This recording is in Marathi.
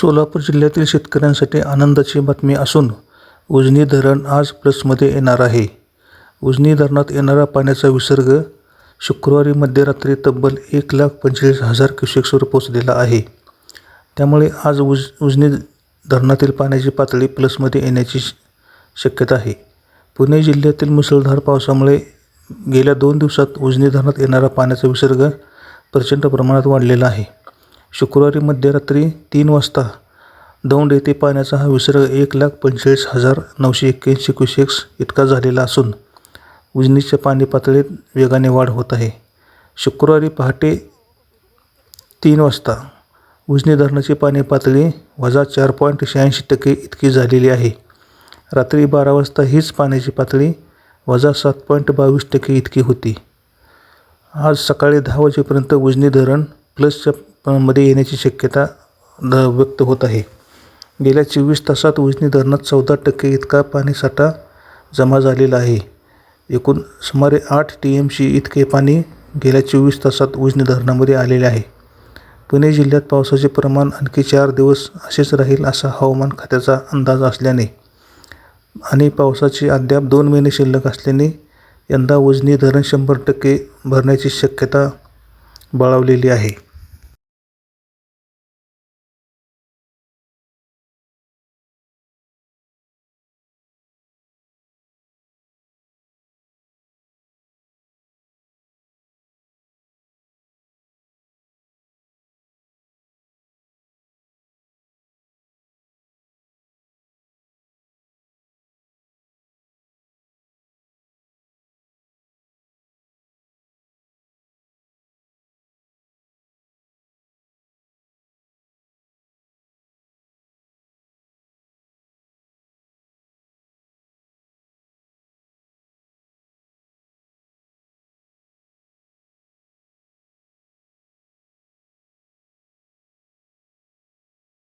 सोलापूर जिल्ह्यातील शेतकऱ्यांसाठी आनंदाची बातमी असून उजनी धरण आज प्लसमध्ये येणार आहे. उजनी धरणात येणारा पाण्याचा विसर्ग शुक्रवारी मध्यरात्री तब्बल एक लाख पंचेचाळीस हजार क्युसेक्सवर पोचलेला आहे. त्यामुळे आज उज उजनी धरणातील पाण्याची पातळी प्लसमध्ये येण्याची श- शक्यता आहे. पुणे जिल्ह्यातील मुसळधार पावसामुळे गेल्या दोन दिवसात उजनी धरणात येणारा पाण्याचा विसर्ग प्रचंड प्रमाणात वाढलेला आहे. शुक्रवारी मध्यरात्री तीन वाजता दौंड येथे पाण्याचा हा विसर्ग एक लाख पंचेचाळीस हजार नऊशे एक्क्याऐंशी क्युसेक्स इतका झालेला असून उजनीच्या पाणी पातळीत वेगाने वाढ होत आहे. शुक्रवारी पहाटे तीन वाजता उजनी धरणाची पाणी पातळी वजा चार पॉईंट शहाऐंशी टक्के इतकी झालेली आहे. रात्री बारा वाजता हीच पाण्याची पातळी वजा सात पॉईंट बावीस टक्के इतकी होती. आज सकाळी दहा वाजेपर्यंत उजनी धरण प्लसच्या मध्ये येण्याची शक्यता द व्यक्त होत आहे. गेल्या चोवीस तासात उजनी धरणात चौदा टक्के इतका पाणीसाठा जमा झालेला आहे. एकूण सुमारे आठ टी एम सी इतके पाणी गेल्या चोवीस तासात उजनी धरणामध्ये आलेले आहे. पुणे जिल्ह्यात पावसाचे प्रमाण आणखी चार दिवस असेच राहील असा हवामान खात्याचा अंदाज असल्याने आणि पावसाची अद्याप दोन महिने शिल्लक असल्याने यंदा उजनी धरण शंभर टक्के भरण्याची शक्यता बळावलेली आहे.